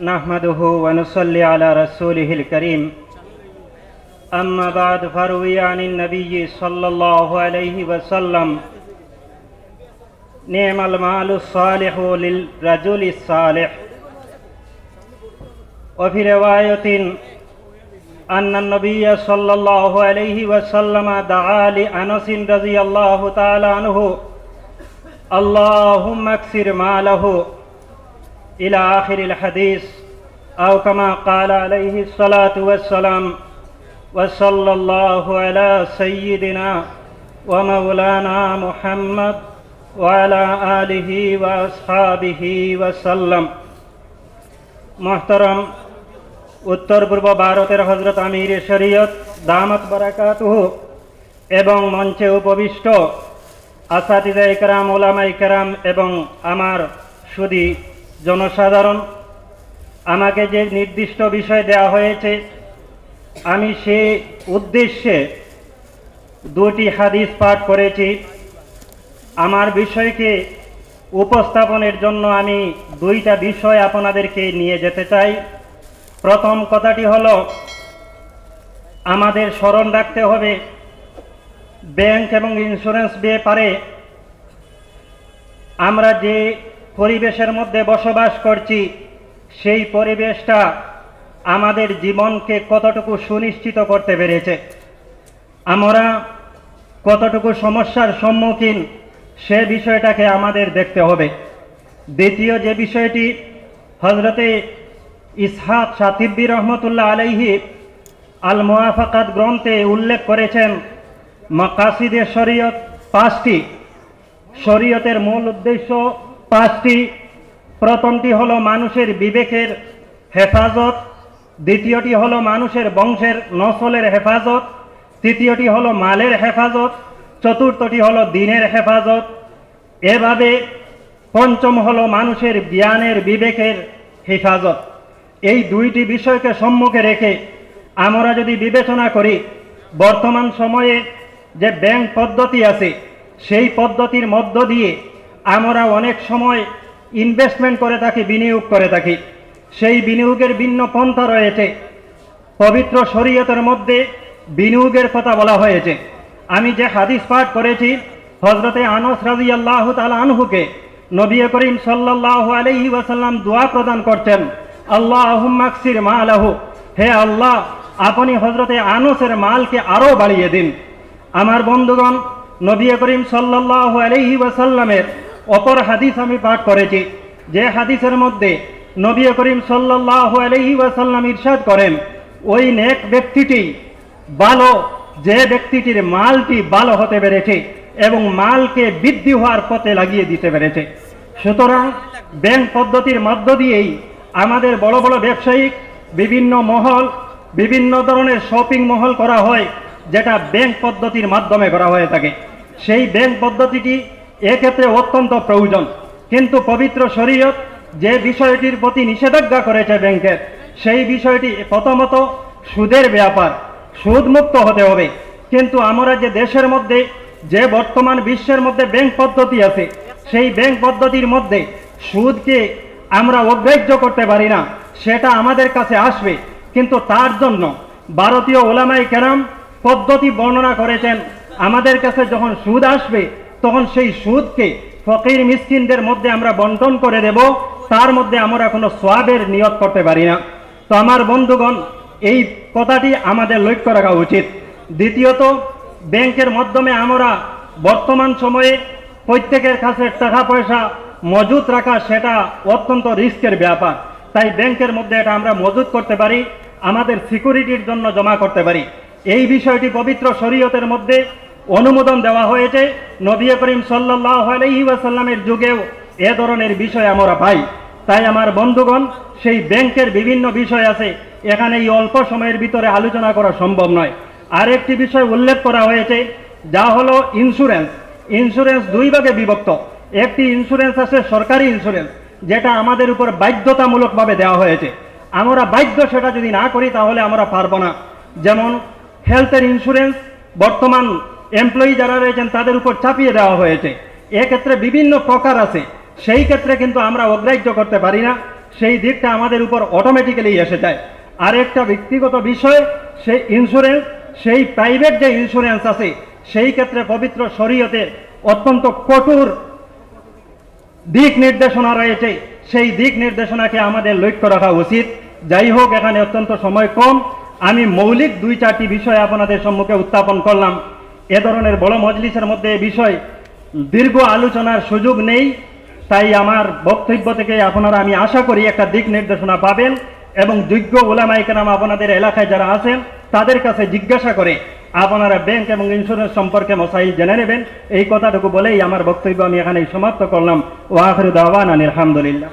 نحمده ونصلي على رسوله الكريم. أما بعد فروي عن النبي صلى الله عليه وسلم. نعم المال الصالح للرجل الصالح. وفي رواية أن النبي صلى الله عليه وسلم دعا لأنس رضي الله تعالى عنه اللهم اكسر ماله. إلى آخر الحديث أو كما قال عليه الصلاة والسلام وصلى الله على سيدنا ومولانا محمد وعلى آله وأصحابه وسلم محترم উত্তর পূর্ব ভারতের হজরত আমির শরীয়ত দামত বারাকাতুহ এবং মঞ্চে উপবিষ্ট আসাতিদা ইকরাম ওলামা ইকরাম এবং আমার সুদী জনসাধারণ, আমাকে যে নির্দিষ্ট বিষয় দেওয়া হয়েছে, আমি সে উদ্দেশ্যে দুটি হাদিস পাঠ করেছি। আমার বিষয়কে উপস্থাপনের জন্য আমি দুইটা বিষয় আপনাদেরকে নিয়ে যেতে চাই। প্রথম কথাটি হলো, আমাদের স্মরণ রাখতে হবে, ব্যাংক এবং ইন্স্যুরেন্স ব্যাপারে আমরা যে পরিবেশের মধ্যে বসবাস করছি, সেই পরিবেশটা আমাদের জীবনকে কতটুকু সুনিশ্চিত করতে পেরেছে, আমরা কতটুকু সমস্যার সম্মুখীন সে বিষয়টাকে আমাদের দেখতে হবে। দ্বিতীয় যে বিষয়টি হজরতে ইসহাক সাতিব্বি রহমতুল্লাহ আলাইহি আল মোয়াফাকাত গ্রন্থে উল্লেখ করেছেন, মাকাসিদে শরীয়ত পাঁচটি, শরীয়তের মূল উদ্দেশ্য পাঁচটি প্রথমটি হলো মানুষের বিবেকের হেফাজত, দ্বিতীয়টি হলো মানুষের বংশের নসলের হেফাজত, তৃতীয়টি হলো মালের হেফাজত, চতুর্থটি হলো দিনের হেফাজত। এভাবে পঞ্চম হলো মানুষের জ্ঞানের বিবেকের হেফাজত। এই দুইটি বিষয়কে সম্মুখে রেখে আমরা যদি বিবেচনা করি, বর্তমান সময়ে যে ব্যাংক পদ্ধতি আছে, সেই পদ্ধতির মধ্য দিয়ে আমরা অনেক সময় ইনভেস্টমেন্ট করে থাকি, বিনিয়োগ করে থাকি। সেই বিনিয়োগের ভিন্ন পন্থা রয়েছে। পবিত্র শরীয়তের মধ্যে বিনিয়োগের কথা বলা হয়েছে। আমি যে হাদিস পাঠ করেছি হজরতে আনস রাজি আল্লাহ আনহুকে নবী করিম সাল্লাহ আলহি ওয়াসাল্লাম দোয়া প্রদান করছেন আল্লাহ আহম্মাকসির মা আলাহু হে আল্লাহ, আপনি হজরতে আনসের মালকে আরও বাড়িয়ে দিন। আমার বন্ধুগণ, নবী করিম সাল্লাহ আলহি ওয়াসাল্লামের অপর হাদিস আমি পাঠ করেছি, যে হাদিসের মধ্যে নবী করিম সাল্লাহ আলহি ওয়াসাল্লাম ইরশাদ করেন, ওই নেক ব্যক্তিটি ভালো, যে ব্যক্তিটির মালটি ভালো হতে পেরেছে এবং মালকে বৃদ্ধি হওয়ার পথে লাগিয়ে দিতে পেরেছে। সুতরাং ব্যাংক পদ্ধতির মধ্য দিয়েই আমাদের বড় বড় ব্যবসায়িক, বিভিন্ন মহল, বিভিন্ন ধরনের শপিং মহল করা হয়, যেটা ব্যাংক পদ্ধতির মাধ্যমে করা হয়ে থাকে। সেই ব্যাংক পদ্ধতিটি এক্ষেত্রে অত্যন্ত প্রয়োজন। কিন্তু পবিত্র শরীয়ত যে বিষয়টির প্রতি নিষেধাজ্ঞা করেছে ব্যাংকের, সেই বিষয়টি প্রথমত সুদের ব্যাপার, সুদমুক্ত হতে হবে। কিন্তু আমরা যে দেশের মধ্যে, যে বর্তমান বিশ্বের মধ্যে ব্যাংক পদ্ধতি আছে, সেই ব্যাংক পদ্ধতির মধ্যে সুদকে আমরা অগ্রাহ্য করতে পারি না, সেটা আমাদের কাছে আসবে। কিন্তু তার জন্য ভারতীয় ওলামাই কেরাম পদ্ধতি বর্ণনা করেছেন, আমাদের কাছে যখন সুদ আসবে তখন সেই সুদকে ফকির মিসকিনদের মধ্যে আমরা বন্টন করে দেব, তার মধ্যে আমরা কোনো সোয়াবের নিয়ত করতে পারি না। তো আমার বন্ধুগণ, এই কথাটি আমাদের লক্ষ্য রাখা উচিত। দ্বিতীয়ত, ব্যাংকের মাধ্যমে আমরা বর্তমান সময়ে প্রত্যেকের কাছে টাকা পয়সা মজুত রাখা, সেটা অত্যন্ত রিস্কের ব্যাপার। তাই ব্যাংকের মধ্যে এটা আমরা মজুত করতে পারি, আমাদের সিকিউরিটির জন্য জমা করতে পারি। এই বিষয়টি পবিত্র শরীয়তের মধ্যে অনুমোদন দেওয়া হয়েছে নবী করিম ওয়াসাল্লামের যুগেও এ ধরনের বিষয় আমরা পাই। তাই আমার বন্ধুগণ, সেই ব্যাংকের বিভিন্ন বিষয় আছে এখানে এই অল্প সময়ের ভিতরে আলোচনা করা সম্ভব নয়। আরেকটি বিষয় উল্লেখ করা হয়েছে, যা হলো ইন্স্যুরেন্স ইন্স্যুরেন্স দুই ভাগে বিভক্ত। একটি ইন্স্যুরেন্স আছে সরকারি ইন্স্যুরেন্স যেটা আমাদের উপর বাধ্যতামূলকভাবে দেওয়া হয়েছে। আমরা বাধ্য সেটা যদি না করি, তাহলে আমরা পারব না। যেমন হেলথের ইন্স্যুরেন্স বর্তমান এমপ্লয়ি যারা রয়েছেন, তাদের উপর চাপিয়ে দেওয়া হয়েছে। এক্ষেত্রে বিভিন্ন প্রকার আছে। সেই ক্ষেত্রে কিন্তু আমরা অগ্রাহ্য করতে পারি না। সেই দিকটা আমাদের উপর অটোমেটিক্যালি এসে যায়। আরেকটা ব্যক্তিগত বিষয়, সেই ইন্স্যুরেন্স সেই প্রাইভেট যে ইন্স্যুরেন্স আছে, সেই ক্ষেত্রে পবিত্র শরীয়তে অত্যন্ত কঠোর দিক নির্দেশনা রয়েছে। সেই দিক নির্দেশনাকে আমাদের লক্ষ্য রাখা উচিত। যাই হোক, এখানে অত্যন্ত সময় কম। আমি মৌলিক দুই চারটি বিষয় আপনাদের সম্মুখে উত্থাপন করলাম। এ ধরনের বড় মজলিসের মধ্যে বিষয় দীর্ঘ আলোচনার সুযোগ নেই। তাই আমার বক্তব্য থেকে আপনারা আমি আশা করি একটা দিক নির্দেশনা পাবেন এবং যোগ্য ওলামাইকেরাম আপনাদের এলাকায় যারা আছেন, তাদের কাছে জিজ্ঞাসা করে আপনারা ব্যাংক এবং ইন্স্যুরেন্স সম্পর্কে মশাইল জেনে নেবেন। এই কথাটুকু বলেই আমার বক্তব্য আমি এখানে সমাপ্ত করলাম। ওয়াখরুদ আওয়ান আলহামদুলিল্লাহ।